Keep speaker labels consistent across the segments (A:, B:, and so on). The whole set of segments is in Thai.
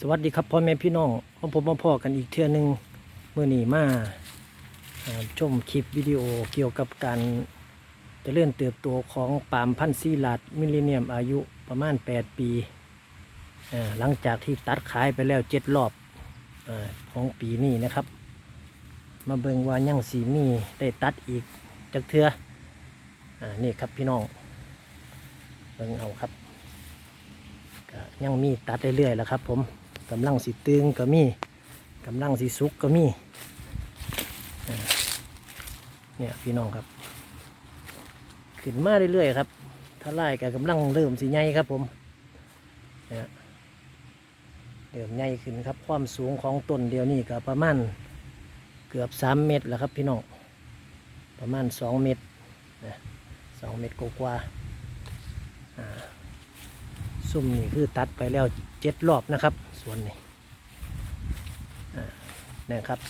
A: สวัสดีครับพ่อแม่พี่น้องของผมมาพ่อกันอีกเทื่อหนึงเมื่อนี้มาอ่าชมคลิปวิดีโอเกี่ยวกับการจะเจริญเติบโตของปาล์มพันธุ์ซีลาดมิลเลเนียมอายุประมาณ 8 ปีหลังจากที่ตัดขายไปแล้วเจ็ดรอบอของปีนี้นะครับ มาเบิ่งว่ายังสีมีได้ตัดอีกจักเทืออานี่ครับพี่น้องเบิ่งเอาครับยังมีตัดเรื่อยๆแล้วครับผม กำลังสิตึงก็มีกำลังสิสุกก็มีอ่าเนี่ยพี่น้องครับขึ้นมาเรื่อยๆครับถ้าไล่ก็กำลังเริ่มสิใหญ่ครับผมเนี่ยเริ่มใหญ่ขึ้นครับ ความสูงของต้นเดียวนี่ก็ประมาณเกือบสามเมตรแล้วครับพี่น้องประมาณสองเมตรนะสองเมตรกว่าๆอ่า ซุ่มนี่คือตัดไปแล้วเจ็ดรอบนะครับส่วนนี้นะครับ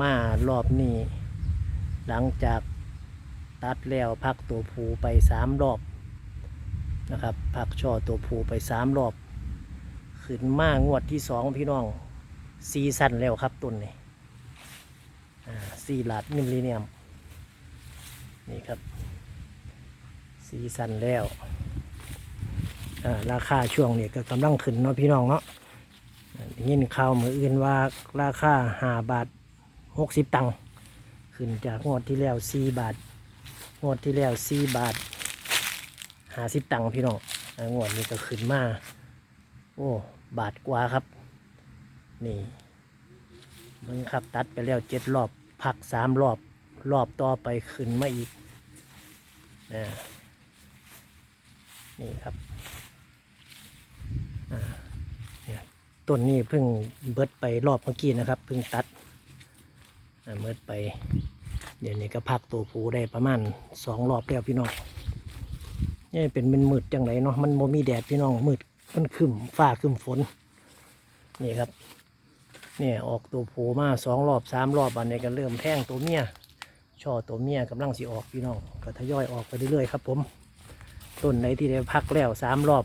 A: มารอบนี้หลังจากตัดแล้วพักตัวผูไปสามรอบนะครับพักช่อตัวผูไปสามรอบ ขึ้นมางวดที่สองพี่น้องซีซันแล้วครับต้นนี้ซีลาดมิลลิเนียมนี่ครับซีซันแล้ว ราคาช่วงนี้ก็กำลังขึ้นเนาะพี่น้องเนาะอ่าได้ยินข่าวมืออื่นว่าราคาหาบาทหกสิบตังค์ขึ้นจากงวดที่แล้วสี่บาท งวดที่แล้วสี่บาทหาสิบตังค์พี่น้องงวดนี้ก็ขึ้นมา โอ้ บาทกว่าครับ นี่มึงครับตัดไปแล้วเจ็ดรอบ พักสามรอบ รอบต่อไปขึ้นมาอีกนะนี่ครับ อ่าเนี่ย ต้นนี้เพิ่งเบิดไปรอบเมื่อกี้นะครับเพิ่งตัดเบิดไป เดี๋ยวนี้ก็พักตัวผูได้ประมาณสองรอบแล้วพี่น้องนี่เป็นมันมืดจังไรเนาะมันโมมีแดดพี่น้องมืดมันคึมฟ้าคึมฝนนี่ครับเนี่ยออกตัวผูมาสองรอบสามรอบอันนี้ก็เริ่มแท่งตัวเมียช่อตัวเมียกำลังสิออกพี่น้องก็ทยอยออกไปเรื่อยๆครับผมต้นไหนที่ได้พักแล้วสามรอบ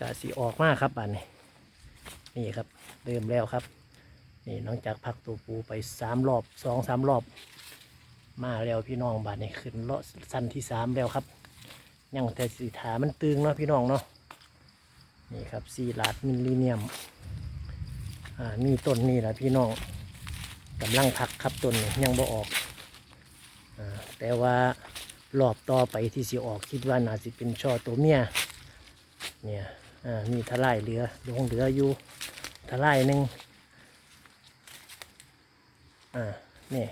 A: กะสีออกมากครับบันนี้ นี่ครับเริ่มแล้วครับนี่หลังจากพักตัวปูไปสามรอบสองสามรอบ มาแล้วพี่น้องบันนี้ขึ้นเลาะสั้นที่สามแล้วครับยังแต่สีถามันตึงเนาะพี่น้องเนาะนี่ครับซีลาดมิลลิเนียมอ่ามีต้นนี่แหละพี่น้องกำลังพักครับต้นนี้ยังบ่ออกอ่าแต่ว่ารอบต่อไปที่สิออกคิดว่าน่าสิเป็นช่อตัวเมียเนี่ย อ่ามีทลายเหลือลงเหลืออยู่ทลายหนึ่งอ่านี่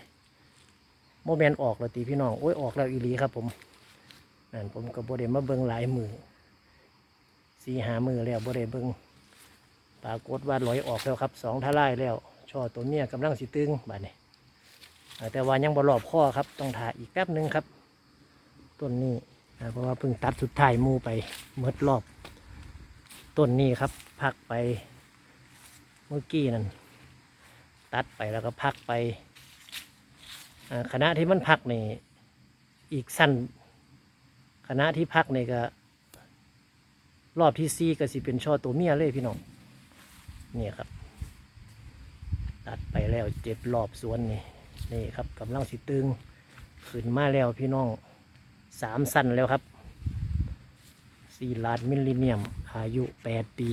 A: โมเมนออกแล้วตีพี่น้องโอ้ยออกแล้วอีหลีครับผมนั่นผมก็บ่ได้มาเบิงหลายมือสีหามือแล้วโบ่ได้เบิงปรากฏว่าลอยออกแล้วครับสองทลายแล้วช่อตัวเมียกำลังสิตึงบาดนี้อ่าแต่ว่ายังบ่รอบข้อครับต้องถ่าอีกแป๊บหนึงครับต้นนี้เพราะว่าเพิ่งตัดสุดท้ายมูไปเมดรอบ ต้นนี้ครับ พักไปเมื่อกี้นั่นตัดไปแล้วก็พักไปคณะที่มันพักนี่อีกสั้นคณะที่พักนี่ก็รอบที่ซีก็สิเป็นช่อตัวเมียเลยพี่น้องนี่ครับ ตัดไปแล้วเจ็ดรอบสวนนี่นี่ครับกำลังสิตึงขึ้นมาแล้วพี่น้องสามสั้นแล้วครับ สี่ล้านมิลลิเนียม อายุแปดปี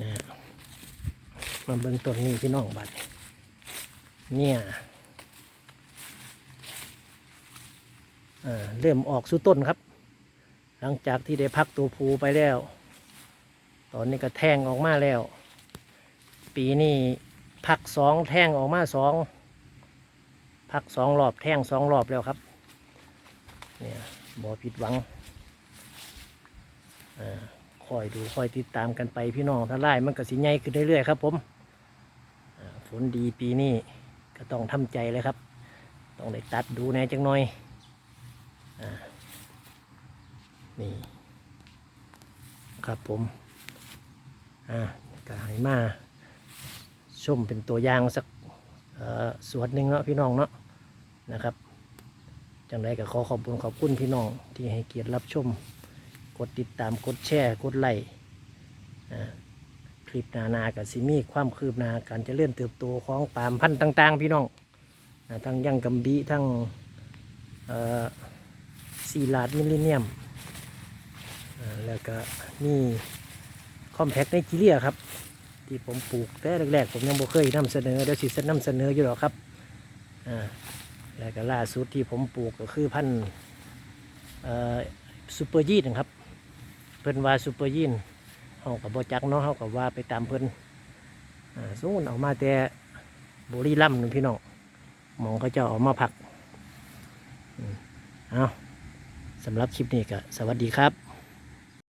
A: นะฮะมาเบิ่งต้นนี้พี่น้องบัดเนี่ยเริ่มออกสู่ต้นครับ หลังจากที่ได้พักตัวผูไปแล้ว ตอนนี้ก็แทงออกมาแล้ว ปีนี้พักสองแทงออกมาสองพักสองรอบแทงสองรอบแล้วครับ เนี่ยบ่ผิดหวัง คอยดูคอยติดตามกันไปพี่น้องถ้าไล่มันก็สิใหญ่ขึ้นเรื่อยๆครับ ผมฝนดีปีนี้ก็ต้องทำใจเลยครับ ต้องได้ตัดดูแน่จังหน่อยอนี่ครับผมอ่าก็ให้มาชมเป็นตัวอย่างสักสวดหนึ่งเนาะพี่น้องเนาะนะครับจังไรก็ขอขอบคุณขอบคุณพี่น้องที่ให้เกียรติรับชม ดติดตามกดแชร์กดไลค์คลิปนานากับซิมีความคืบหน้าการจะเลื่อนเติบโตของปามพันธุ์ต่าง ๆ พี่น้องทั้งยังกัมบีทั้งเอ่อซีลาดมิลเลเนียมแล้วก็มีคอมแพคในจีเรียครับ ที่ผมปลูกแต่แรกๆ ผมยังบ่เคยนำเสนอเดี๋ยวสิจะนำเสนออยู่หรอกครับแล้วก็ล่าสุดที่ผมปลูกก็คือพันธุ์ซูเปอร์ยีนครับ เพิ่นว่าซูเปอร์ยินเฮากับบ่จักเนาะเฮากับว่าไปตามเพิ่นอ่าสูงออกมาแต่บุรีรัมย์นู่นพี่น้องมองเขาเจ้าออกมาผักอืมเอาสำหรับคลิปนี้ก็สวัสดีครับ